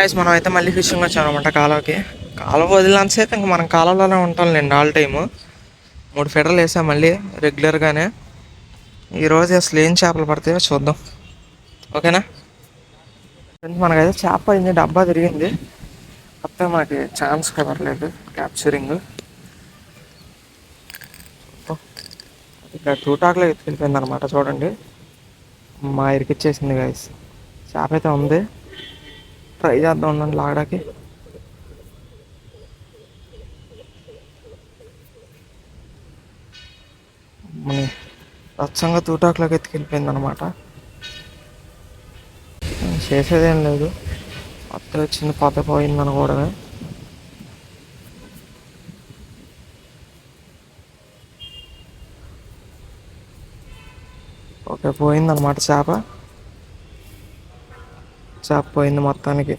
Guys మనం అయితే మళ్ళీ ఫిషింగ్ వచ్చాం అనమాట కాలువకి. కాలువ వదిలినంతసేపు ఇంకా మనం కాలువలోనే ఉంటాం లేండి ఆల్ టైము మూడు ఫెడర్లు వేసాం మళ్ళీ రెగ్యులర్గానే ఈరోజు అసలు ఏం చేపలు పడతాయో చూద్దాం. ఓకేనా? మనకైతే చేప అయింది డబ్బా తిరిగింది. కొత్త మనకి ఛాన్స్ కుదరలేదు క్యాప్చరింగ్ ఇక్కడ టూటాక్లో ఎత్తుకెళ్ళిపోయింది అనమాట చూడండి. మా ఇరికిచ్చేసింది గాయస్ చేప అయితే ఉంది. ట్రై చేద్దాం ఉండండి లాగడానికి. అమ్మని రచ్చంగా తూటాకులోకి ఎత్తుకెళ్ళిపోయింది అనమాట చేసేదేం లేదు. అత్త వచ్చింది పాత పోయింది అనుకోవడమే ఓకే పోయిందనమాట చేప. షాప్ పోయింది మొత్తానికి.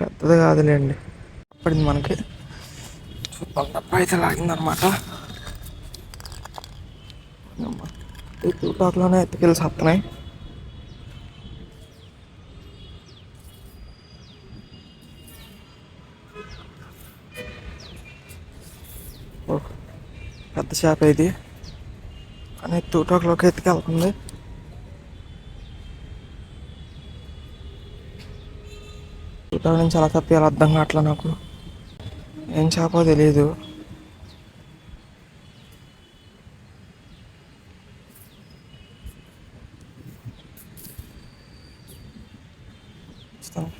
పెద్దది కాదులేండి. పడింది మనకి. చూద్దాం అయితే లాగిందనమాట. టూ టాక్లోనే ఎత్తుకెళ్ళి సత్తున్నాయి. ఓ, పెద్ద చేప ఇది. కానీ తూటాకులోకి ఎత్తుకెళ్తుంది. తూటాకు నుంచి అలా తప్పియాలి అర్థం కావట్లే నాకు? ఏం చేపో తెలియదు చూస్తాను.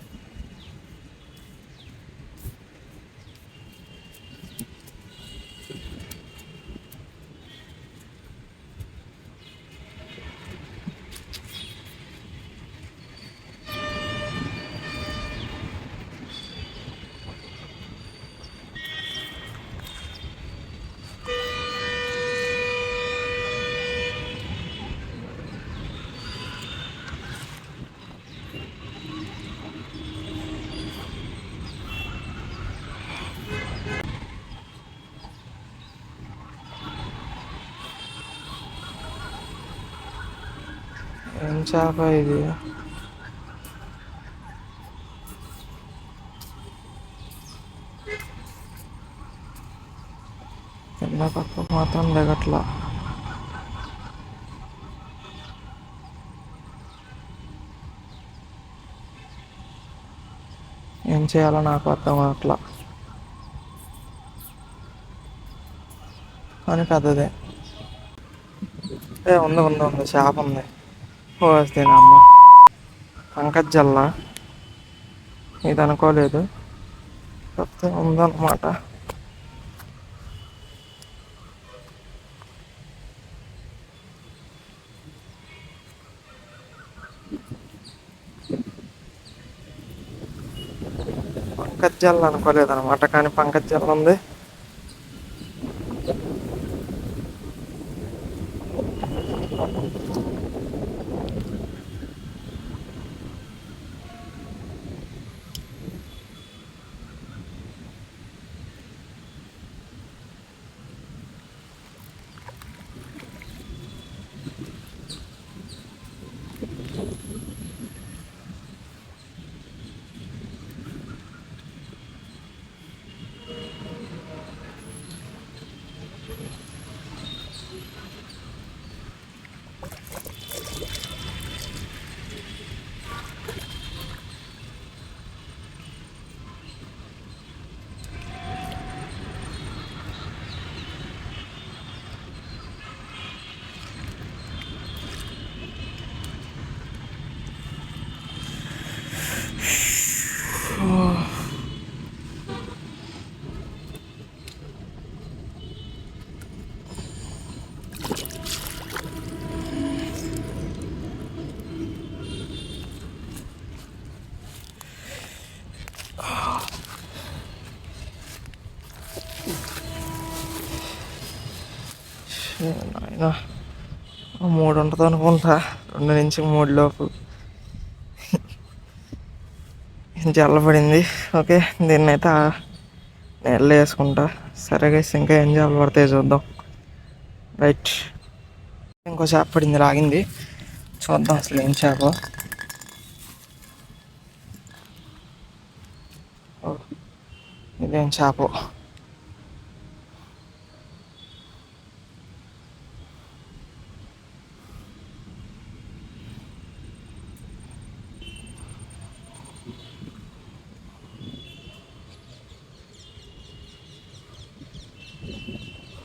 ఏం చేప ఇది. చిన్న పక్క మాత్రం దిగట్లా ఏం చేయాలో నాకు అర్థం కావట్లా. కానీ పెద్దదే ఏ ఉంది ఉంది ఉంది చేప ఉంది. అమ్మ పంకజ్ జల్ల. ఇది అనుకోలేదు. కాకపోతే ఉందన్నమాట. పంకజ్ జల్ అనుకోలేదు అనమాట కానీ పంకజ్ జల్ ఉంది. నాయన మూడు ఉంటుంది అనుకుంటా. రెండు నుంచి మూడు లోపు. జల్లబడింది? ఓకే దీన్ని అయితే నీళ్ళు వేసుకుంటా. సరే గైస్ ఇంకా ఏం చేయాలి పడతాయి చూద్దాం. రైట్ ఇంకో చేప పడింది లాగింది. చూద్దాం అసలు ఏం చేప. ఓ, ఇదేం చేప.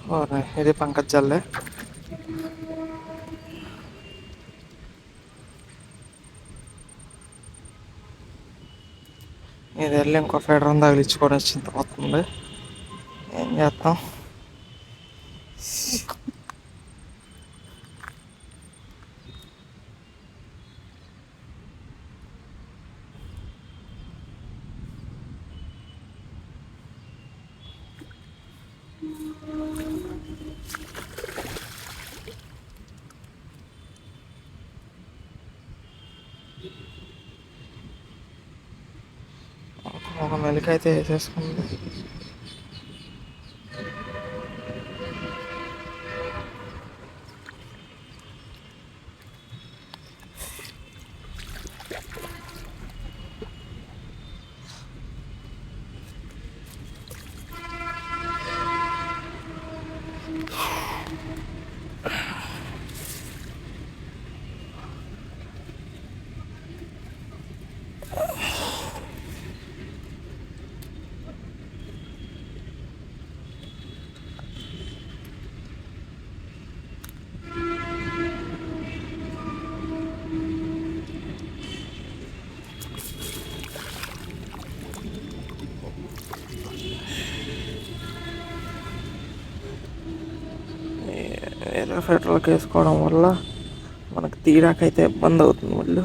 ఓరే, ఇది పంకజ్ జల్లే. ఇది వెళ్ళి ఇంకో ఫెడరం తగిలించుకొని వచ్చింది పోతుంది ఏం చేస్తాం? ఒక మెలిక అయితే వేసేసుకుంది. వేరే ఫెడరల్కి వేసుకోవడం వల్ల మనకు తీరాకైతే ఇబ్బంది అవుతుంది మళ్ళీ.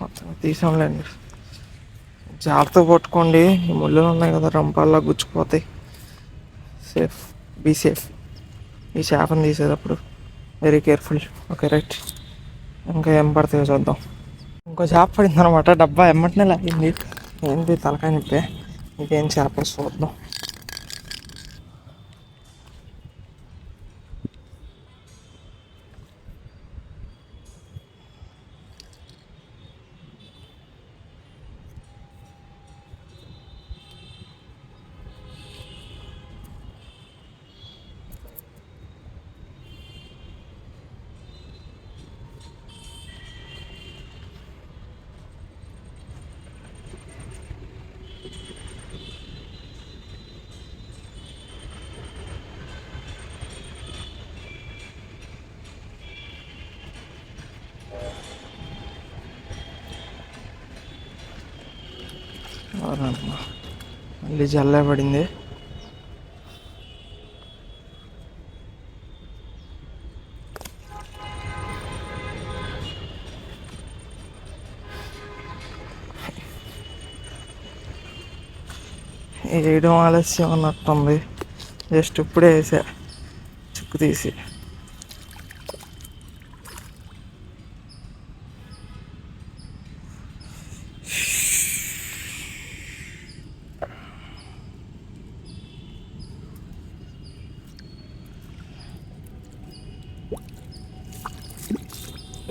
మొత్తం తీసాంలేండి జాగ్రత్త పట్టుకోండి. ఈ ముళ్ళులు ఉన్నాయి కదా రంపాల్లో గుచ్చిపోతాయి సేఫ్ బీ సేఫ్ ఈ చేపను తీసేటప్పుడు వెరీ కేర్ఫుల్ ఓకే రైట్ ఇంకా ఏం పడతాయో చూద్దాం. ఇంకో చేప పడింది అనమాట డబ్బా ఎమ్మటనే లాగింది. ఏంటి తలకాయ నిప్పే? ఇదేం చేప చూద్దాం. మళ్ళీ జల్లే పడింది వేయడం ఆలస్యం అన్నట్టుంది జస్ట్ ఇప్పుడే వేసా చుక్కు తీసి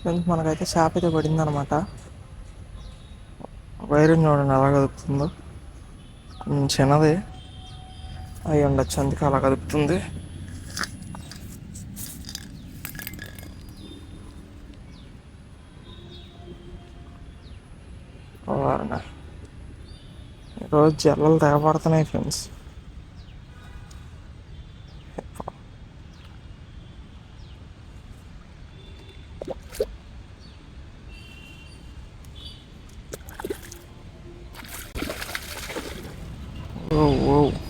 ఫ్రెండ్స్ మనకైతే షాప్ అయితే పడింది అనమాట వైరింగ్ చూడండి ఎలా కదుపుతుందో. చిన్నది. అవి ఉండొచ్చు అందుకే అలా కదుపుతుంది. వారన. ఈరోజు జల్లలు తెగబడుతున్నాయి ఫ్రెండ్స్. 哦哦。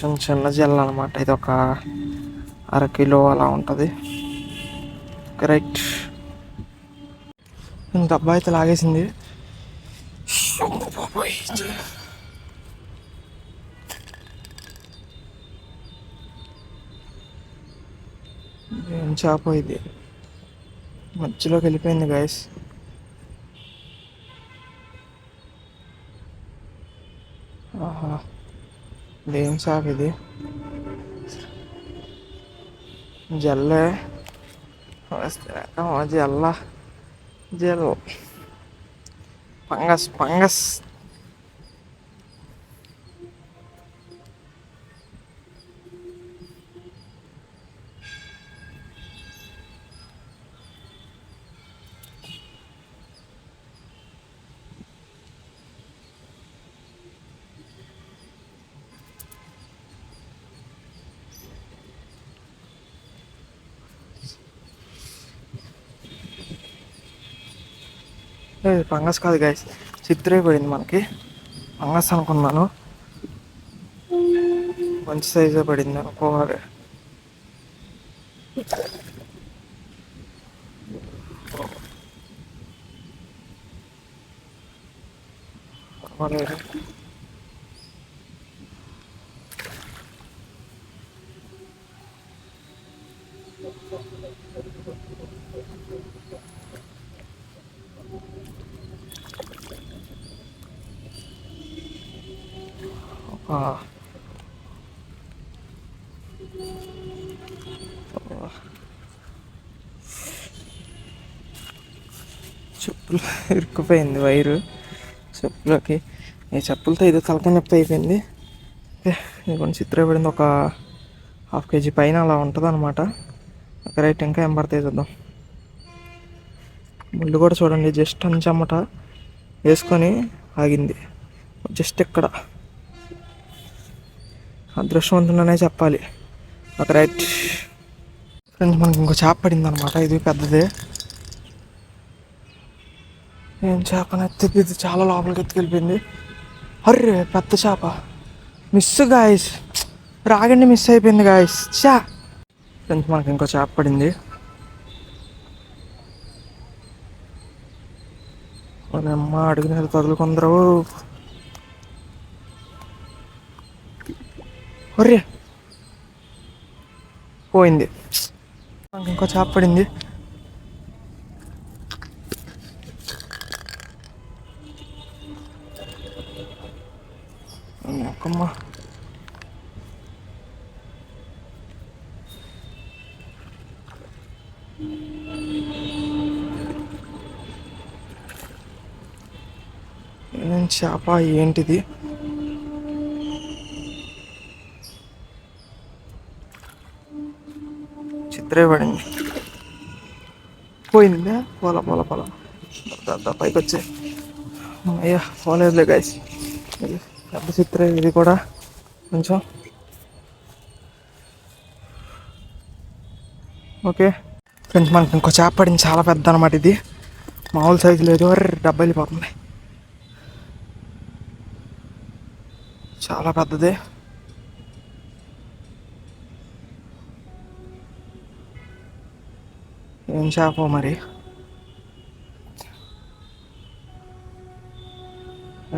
కొంచెం చిన్న జల్ల అనమాట ఇది ఒక అర కిలో అలా ఉంటుంది. రైట్ ఇంత అబ్బాయి అయితే లాగేసింది. ఏం చేప ఇది? మధ్యలోకి వెళ్ళిపోయింది గాయస్ ఇదేం చేప ఇది జల్లే వస్తే జల్ల జల్ ఫంగస్ కాదు గాయస్ చిత్రే పడింది మనకి. ఫంగస్ అనుకున్నాను. మంచి సైజే పడింది అనుకోవాలి. పర్వాలేదు. ఆ. చెప్పులు ఇరుక్కుపోయింది వైరు. చెప్పులకి ఈ చెప్పులతో ఇది తలకాయ నొప్పి అయిపోయింది. ఓకే, చిత్ర పడింది. ఒక హాఫ్ కేజీ పైన అలా ఉంటుంది అనమాట రైట్ ఇంకా ఏం పడతాయి చూద్దాం. ముళ్ళు కూడా చూడండి జస్ట్ అంచమ్మట వేసుకొని ఆగింది. జస్ట్ ఇక్కడ. అదృష్టవంతుడనే చెప్పాలి. ఒక రైట్. ఫ్రెండ్స్ మనకి ఇంకో చేప పడింది అనమాట ఇది పెద్దదే. నేను చేప ఎత్తిపోయింది చాలా లోపలికి ఎత్తుకెళ్ళిపోయింది. అర్రే పెద్ద చేప. మిస్ గాయస్ రాగండి మిస్ అయిపోయింది గాయస్ చా ఫ్రెండ్స్ మనకి ఇంకో చేప పడింది. అమ్మ అడుగు అడిగిన తగులుకుందరు. ఒర్రే పోయింది. మనకి ఇంకో చేప పడింది. ఏం ఏంటిది? చిత్రే పడింది. పోయిందా? పొల పొల పొల. పైకి వచ్చే అయ్యా పోలేదులే గైస్ పెద్ద చిత్రే ఇది కూడా కొంచెం. ఓకే. ఫ్రెండ్స్ మనకి ఇంకో చేప పడింది. చాలా పెద్ద అనమాట ఇది. మామూలు సైజు లేదు. అరే డబ్బా చాలా పెద్దది. ఏం చేప మరి?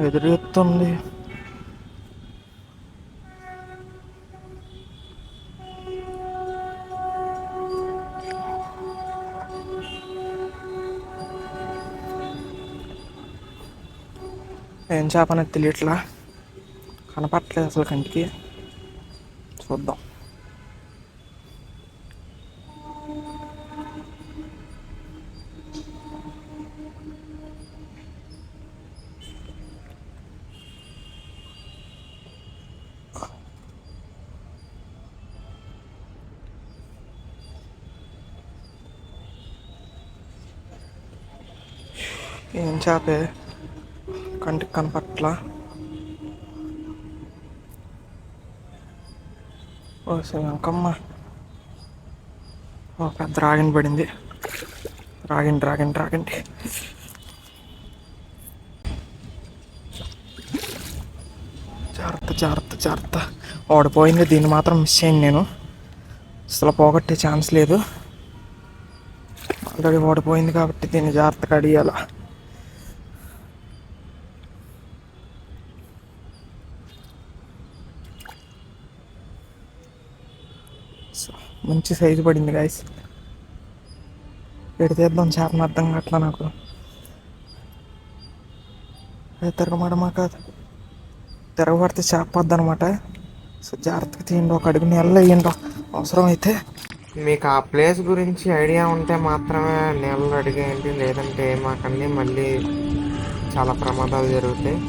ఎదురెత్తుంది. ఏం చేప తెలియట్లా? కనపట్లేదు అసలు కంటికి. చూద్దాం. ఏం చేపే? కంటికి కనపట్లా. ఓ అంకమ్మ ఓ పెద్ద రాగండి పడింది. రాగండి రాగండి రాగండి జాగ్రత్త జాగ్రత్త జాగ్రత్త. ఓడిపోయింది దీన్ని మాత్రం మిస్ అయ్యింది నేను. అసలు పోగొట్టే ఛాన్స్ లేదు. ఆల్రెడీ ఓడిపోయింది కాబట్టి దీన్ని జాగ్రత్తగా అడియాల సో, మంచి సైజు పడింది గాయస్ ఎటు చేపను అర్థం కావట్లా నాకు. అది తిరగమడమా కాదు. తిరగబడితే చేప పద్దు అనమాట సో జాగ్రత్తగా తీయండి ఒక అడుగు నీళ్ళు వేయండి. అవసరం అయితే మీకు ఆ ప్లేస్ గురించి ఐడియా ఉంటే మాత్రమే నీళ్ళు అడిగేయండి. లేదంటే మాకండి మళ్ళీ చాలా ప్రమాదాలు జరుగుతాయి.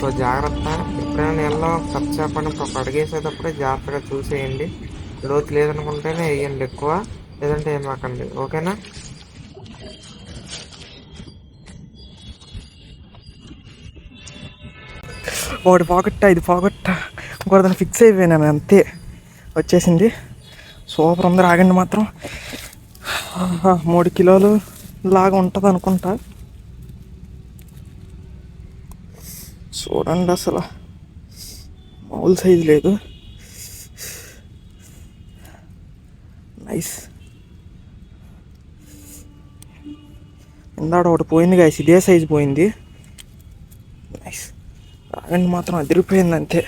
సో జాగ్రత్త. ఎప్పుడైనా నీళ్ళలో ఖర్చు చేపని ఒక అడిగేసేటప్పుడే జాగ్రత్తగా చూసేయండి. లోతు లేదనుకుంటేనే వేయండి ఎక్కువ. లేదంటే ఏమాకండి. ఓకేనా? ఒకటి పోగొట్ట ఇది పోగొట్ట ఇంకోటి ఫిక్స్ అయిపోయినాను అంతే. వచ్చేసింది. సూపర్ ఉంది రాగండి మాత్రం. మూడు కిలోలు లాగా ఉంటుంది అనుకుంటా. చూడండి అసలు. మామూలు సైజు లేదు నైస్ ఇందాడ ఒకటి పోయింది గాయస్ ఇదే సైజు పోయింది. నైస్ రాగండి మాత్రం అదిరిపోయింది అంతే.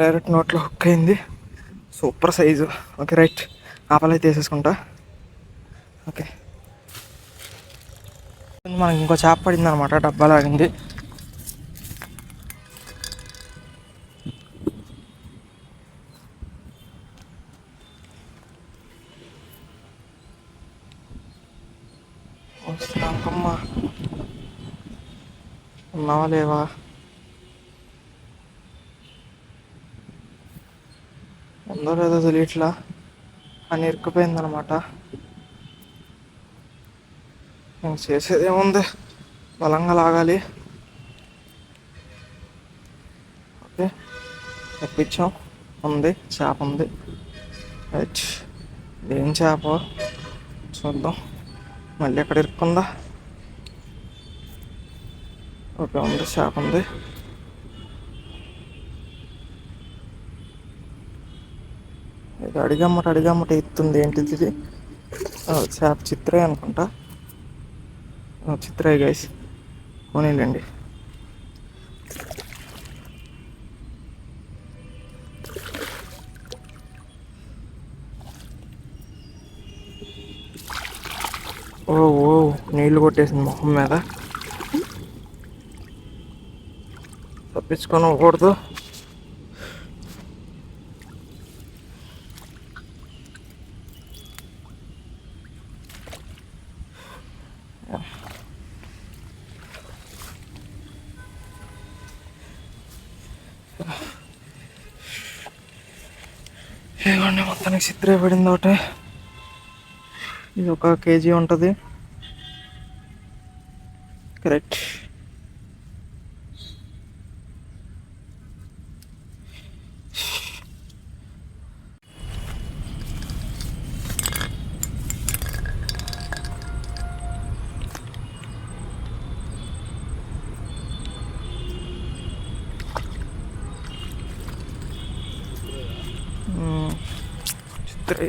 డైరెక్ట్ నోట్లో హుక్ అయింది. సూపర్ సైజు ఓకే రైట్ ఆపలైతే తీసేసుకుంటా. ఓకే మనకి ఇంకో చేప పడింది అనమాట డబ్బా లాగింది లేవా ఉందో లేదో తెలియట్లా అని ఇరుక్కుపోయిందనమాట నేను చేసేది ఏముంది బలంగా లాగాలి ఓకే తెప్పించాం ఉంది చేప ఉంది ఏం చేప చూద్దాం మళ్ళీ ఎక్కడ ఇరుక్కుందా ఓకే ఉంది చేప ఉంది. ఇది అడిగమ్మట అడిగమ్మట ఎత్తుంది ఏంటిది ఇది? ఆ, చేప చిత్రే అనుకుంటా. చిత్రే గైస్ పోనీలేండి ఓ ఓ నీళ్ళు కొట్టేసింది మొహం మీద. తప్పించుకొని పోకూడదు ఇదిగోండి మొత్తానికి చిత్రే పడింది ఒకటి. ఇది ఒక కేజీ ఉంటుంది. కరెక్ట్. చిత్రే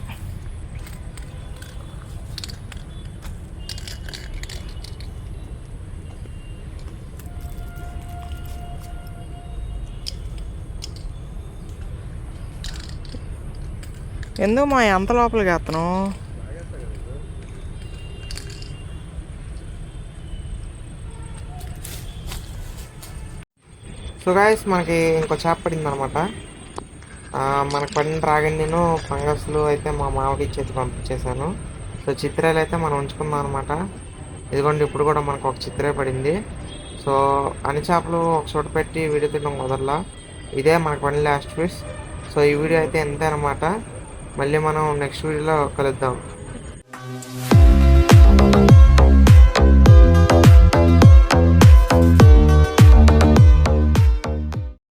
ఎందుకు మా ఎంత లోపలికి వేస్తాను సో గాయస్ మనకి ఇంకో చేప పడింది అనమాట మనకు పడిన రాగండి నేను ఫంగస్లు అయితే మా మామకి ఇచ్చేసి పంపించేశాను. సో చిత్రాలు అయితే మనం ఉంచుకున్నాం అనమాట ఇదిగోండి ఇప్పుడు కూడా మనకు ఒక చిత్రే పడింది. సో అన్ని చేపలు ఒక చోట పెట్టి వీడియో తినడం కుదరలా ఇదే మనకు పడిన లాస్ట్ ఫిష్ సో ఈ వీడియో అయితే ఎంతే అనమాట మళ్ళీ మనం నెక్స్ట్ వీడియోలో కలుద్దాం.